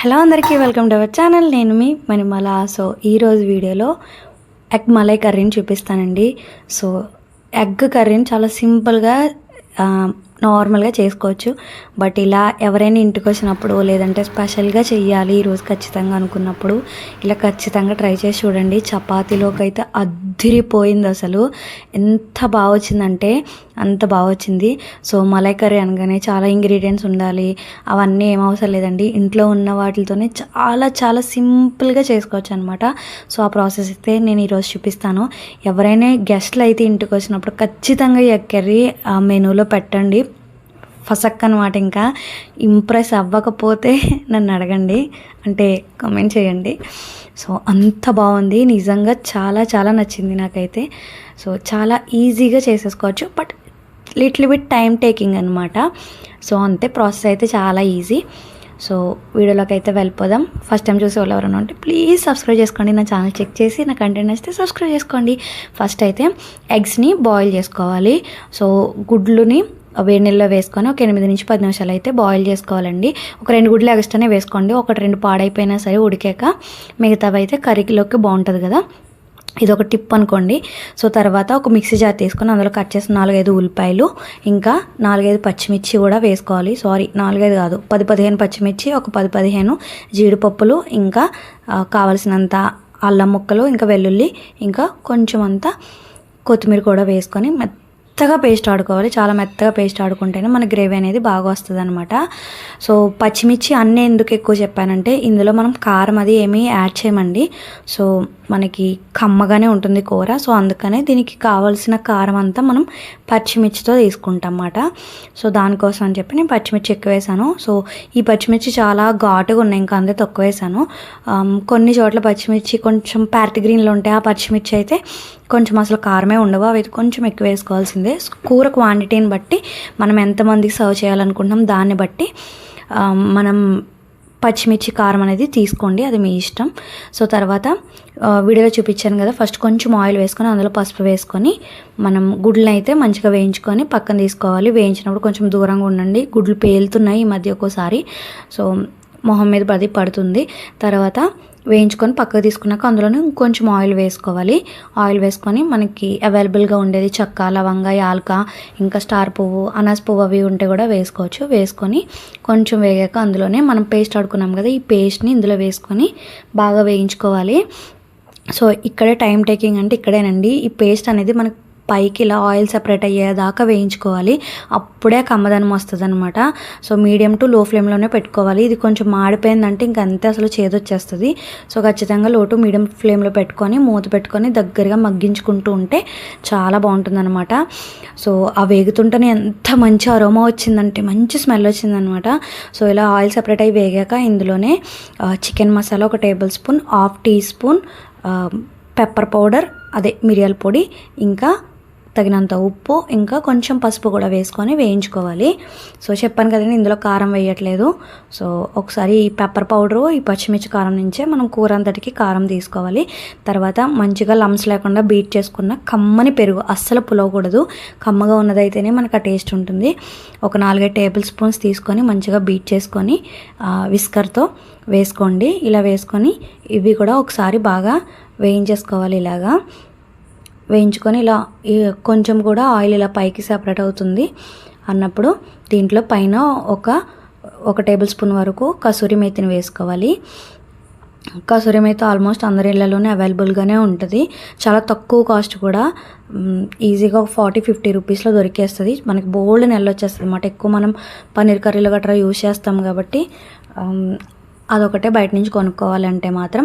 Hello అందరికీ welcome to our channel నేను మీ Manimala. So ఈరోజు వీడియోలో ఎగ్ మలై కర్రీని చూపిస్తానండి. సో ఎగ్ కర్రీని చాలా సింపుల్గా నార్మల్గా చేసుకోవచ్చు. బట్ ఇలా ఎవరైనా ఇంటికి వచ్చినప్పుడు లేదంటే స్పెషల్గా చెయ్యాలి ఈరోజు ఖచ్చితంగా అనుకున్నప్పుడు. ఇలా ఖచ్చితంగా ట్రై చేసి చూడండి. చపాతీలోకి అయితే అద్దిరిపోయింది అసలు. ఎంత బాగా వచ్చిందంటే అంత బాగా వచ్చింది సో మలై కర్రీ అనగానే చాలా ఇంగ్రీడియంట్స్ ఉండాలి. అవన్నీ ఏం అవసరం లేదండి. ఇంట్లో ఉన్న వాటితోనే చాలా చాలా సింపుల్గా చేసుకోవచ్చు అనమాట. సో ఆ ప్రాసెస్ అయితే నేను ఈరోజు చూపిస్తాను. ఎవరైనా గెస్ట్లు అయితే ఇంటికి వచ్చినప్పుడు ఖచ్చితంగా ఈ కర్రీ ఆ మెనూలో పెట్టండి. ఫసక్ అనమాట ఇంకా. ఇంప్రెస్ అవ్వకపోతే నన్ను అడగండి. అంటే కామెంట్ చేయండి. సో అంత బాగుంది. నిజంగా చాలా చాలా నచ్చింది నాకైతే. సో చాలా ఈజీగా చేసేసుకోవచ్చు. But little bit time taking అనమాట సో అంతే. ప్రాసెస్ అయితే చాలా ఈజీ సో వీడియోలోకి అయితే వెళ్ళిపోదాం. ఫస్ట్ టైం చూసే వాళ్ళు ఎవరైనా ఉంటే ప్లీజ్ సబ్స్క్రైబ్ చేసుకోండి. నా ఛానల్ చెక్ చేసి నా కంటెంట్ నచ్చితే సబ్స్క్రైబ్ చేసుకోండి. ఫస్ట్ అయితే ఎగ్స్ని బాయిల్ చేసుకోవాలి. సో గుడ్లుని వేడి నీళ్ళలో వేసుకొని ఒక ఎనిమిది నుంచి పది నిమిషాలు అయితే బాయిల్ చేసుకోవాలండి. ఒక రెండు గుడ్లు ఎగస్ట్రానే వేసుకోండి. ఒకటి రెండు పాడైపోయినా సరే ఉడికాక మిగతావి అయితే కర్రీలోకి బాగుంటుంది కదా. ఇది ఒక టిప్ అనుకోండి. సో తర్వాత ఒక మిక్సీ జార్ తీసుకొని అందులో కట్ చేసిన నాలుగైదు ఉల్లిపాయలు ఇంకా నాలుగైదు పచ్చిమిర్చి కూడా వేసుకోవాలి. సారీ నాలుగైదు కాదు పది పదిహేను పచ్చిమిర్చి ఒక పది పదిహేను జీడిపప్పులు ఇంకా కావలసినంత అల్లం ముక్కలు ఇంకా వెల్లుల్లి ఇంకా కొంచెం అంతా కొత్తిమీర కూడా వేసుకొని మెత్తగా పేస్ట్ ఆడుకోవాలి. చాలా మెత్తగా పేస్ట్ ఆడుకుంటేనే మన గ్రేవీ అనేది బాగా వస్తుంది అనమాట సో పచ్చిమిర్చి అన్నీ ఎందుకు ఎక్కువ చెప్పానంటే ఇందులో మనం కారం అది ఏమీ యాడ్ చేయమండి. సో మనకి కమ్మగానే ఉంటుంది కూర. సో అందుకనే దీనికి కావాల్సిన కారం అంతా మనం పచ్చిమిర్చితో తీసుకుంటాం అన్నమాట సో దానికోసం అని చెప్పి నేను పచ్చిమిర్చి ఎక్కువ వేసాను. సో ఈ పచ్చిమిర్చి చాలా ఘాటుగా ఉన్నాయి. ఇంకా అంతే తక్కువ వేసాను. కొన్ని చోట్ల పచ్చిమిర్చి కొంచెం ప్యారెట్ గ్రీన్లో ఉంటాయి ఆ పచ్చిమిర్చి అయితే కొంచెం అసలు కారమే ఉండవు. అవి కొంచెం ఎక్కువ వేసుకోవాల్సిందే. కూర క్వాంటిటీని బట్టి మనం ఎంతమందికి సర్వ్ చేయాలనుకుంటున్నాం దాన్ని బట్టి మనం పచ్చిమిర్చి కారం అనేది తీసుకోండి. అది మీ ఇష్టం. సో తర్వాత వీడియోలో చూపించాను కదా ఫస్ట్ కొంచెం ఆయిల్ వేసుకొని అందులో పసుపు వేసుకొని మనం గుడ్లను అయితే మంచిగా వేయించుకొని పక్కన తీసుకోవాలి. వేయించినప్పుడు కొంచెం దూరంగా ఉండండి. గుడ్లు పేలుతున్నాయి ఈ మధ్య ఒక్కోసారి. సో మొహం మీద పది పడుతుంది. తర్వాత వేయించుకొని పక్కకు తీసుకున్నాక అందులోనే ఇంకొంచెం ఆయిల్ వేసుకోవాలి. ఆయిల్ వేసుకొని మనకి అవైలబుల్గా ఉండేది చెక్క లవంగ యాలక ఇంకా స్టార్ పువ్వు అనాస్ పువ్వు అవి ఉంటే కూడా వేసుకోవచ్చు. వేసుకొని కొంచెం వేగాక అందులోనే మనం పేస్ట్ ఆడుకున్నాం కదా ఈ పేస్ట్ని ఇందులో వేసుకొని బాగా వేయించుకోవాలి. సో ఇక్కడే టైం టేకింగ్ అంటే ఇక్కడేనండి. ఈ పేస్ట్ అనేది మనకు పైకి ఇలా ఆయిల్ సెపరేట్ అయ్యేదాకా వేయించుకోవాలి. అప్పుడే కమ్మదనం వస్తుంది అనమాట సో మీడియం టు లో ఫ్లేమ్లోనే పెట్టుకోవాలి. ఇది కొంచెం మాడిపోయిందంటే ఇంకంతే అసలు చేదొచ్చేస్తుంది. సో ఖచ్చితంగా లో టు మీడియం ఫ్లేమ్లో పెట్టుకొని మూత పెట్టుకొని దగ్గరగా మగ్గించుకుంటూ ఉంటే చాలా బాగుంటుందన్నమాట. సో ఆ వేగుతుంటేనే ఎంత మంచి అరోమా వచ్చిందంటే మంచి స్మెల్ వచ్చిందనమాట సో ఇలా ఆయిల్ సెపరేట్ అయ్యి వేగాక ఇందులోనే చికెన్ మసాలా ఒక tablespoon half teaspoon pepper powder అదే మిరియాల పొడి ఇంకా తగినంత ఉప్పు ఇంకా కొంచెం పసుపు కూడా వేసుకొని వేయించుకోవాలి. సో చెప్పాను కదండి ఇందులో కారం వేయట్లేదు. సో ఒకసారి ఈ పెప్పర్ పౌడరు ఈ పచ్చిమిర్చి కారం నుంచే మనం కూర అంతటికి కారం తీసుకోవాలి. తర్వాత మంచిగా లమ్స్ లేకుండా బీట్ చేసుకున్న కమ్మని పెరుగు అస్సలు పులవకూడదు. కమ్మగా ఉన్నదైతేనే మనకు ఆ టేస్ట్ ఉంటుంది. ఒక నాలుగైదు టేబుల్ స్పూన్స్ తీసుకొని మంచిగా బీట్ చేసుకొని విస్కర్తో వేసుకోండి. ఇలా వేసుకొని ఇవి కూడా ఒకసారి బాగా వేయించేసుకోవాలి ఇలాగా. వేయించుకొని ఇలా ఈ కొంచెం కూడా ఆయిల్ ఇలా పైకి సెపరేట్ అవుతుంది అన్నప్పుడు దీంట్లో పైన ఒక ఒక టేబుల్ స్పూన్ వరకు కసూరి మేతిని వేసుకోవాలి. కసూరి మేతి ఆల్మోస్ట్ అందరి ఇళ్ళలోనే అవైలబుల్గానే ఉంటుంది. చాలా తక్కువ కాస్ట్ కూడా ఈజీగా ఒక ఫార్టీ ఫిఫ్టీ రూపీస్లో దొరికేస్తుంది. మనకి బోల్డ్ నెల వచ్చేస్తుంది అన్నమాట ఎక్కువ మనం పన్నీర్ కర్రీలు గట్రా యూజ్ చేస్తాం కాబట్టి అదొకటే బయట నుంచి కొనుక్కోవాలంటే మాత్రం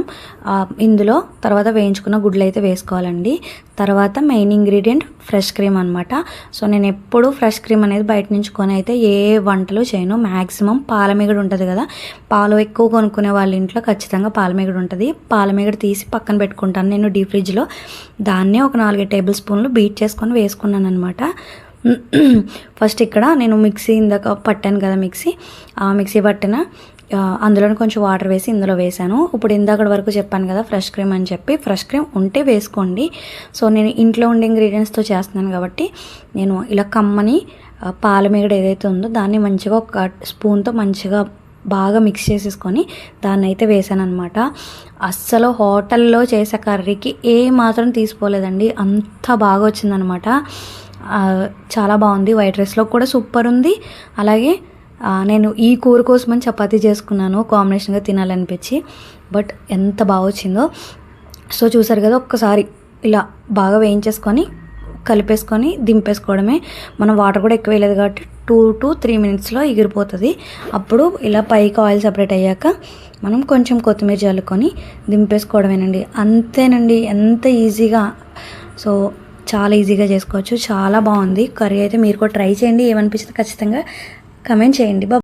ఇందులో తర్వాత వేయించుకున్న గుడ్లు అయితే వేసుకోవాలండి. తర్వాత మెయిన్ ఇంగ్రీడియంట్ ఫ్రెష్ క్రీమ్ అనమాట సో నేను ఎప్పుడు ఫ్రెష్ క్రీమ్ అనేది బయట నుంచి కొని అయితే ఏ వంటలు చేయను. మ్యాక్సిమం పాలమిగడు ఉంటుంది కదా. పాలు ఎక్కువ కొనుక్కునే వాళ్ళ ఇంట్లో ఖచ్చితంగా పాలమిగడు ఉంటుంది. పాలమిగడు తీసి పక్కన పెట్టుకుంటాను. నేను డీ ఫ్రిడ్జ్లో దాన్నే ఒక నాలుగైదు టేబుల్ స్పూన్లు బీట్ చేసుకొని వేసుకున్నాను అనమాట ఫస్ట్ ఇక్కడ నేను మిక్సీ ఇందాక పట్టాను కదా మిక్సీ. ఆ మిక్సీ పట్టిన అందులోనే కొంచెం వాటర్ వేసి ఇందులో వేసాను ఇప్పుడు ఇందాక వరకు చెప్పాను కదా ఫ్రెష్ క్రీమ్ అని చెప్పి. ఫ్రెష్ క్రీమ్ ఉంటే వేసుకోండి. సో నేను ఇంట్లో ఉండే ఇంగ్రీడియంట్స్తో చేస్తున్నాను కాబట్టి నేను ఇలా కమ్మని ఆ, పాల మీగడ ఏదైతే ఉందో దాన్ని మంచిగా ఒక స్పూన్తో మంచిగా బాగా మిక్స్ చేసేసుకొని దాన్ని అయితే వేసాను అనమాట అస్సలు హోటల్లో చేసే కర్రీకి ఏ మాత్రం తీసుకోలేదండి. అంత బాగా వచ్చిందనమాట చాలా బాగుంది. వైట్ రైస్లో కూడా సూపర్ ఉంది. అలాగే నేను ఈ కూర కోసమని చపాతీ చేసుకున్నాను కాంబినేషన్గా తినాలనిపించి. బట్ ఎంత బాగా వచ్చిందో సో చూసారు కదా ఒక్కసారి ఇలా బాగా వేయించేసుకొని కలిపేసుకొని దింపేసుకోవడమే. మనం వాటర్ కూడా ఎక్కువ వేయలేదు కాబట్టి టూ టు త్రీ మినిట్స్లో ఎగిరిపోతుంది. అప్పుడు ఇలా పైకి ఆయిల్ సపరేట్ అయ్యాక మనం కొంచెం కొత్తిమీర చల్లుకొని దింపేసుకోవడమేనండి. అంతేనండి ఎంత ఈజీగా. సో చాలా ఈజీగా చేసుకోవచ్చు చాలా బాగుంది. కర్రీ అయితే మీరు కూడా ట్రై చేయండి ఏమనిపిస్తుంది ఖచ్చితంగా. కమెంట్ చేయండి. బా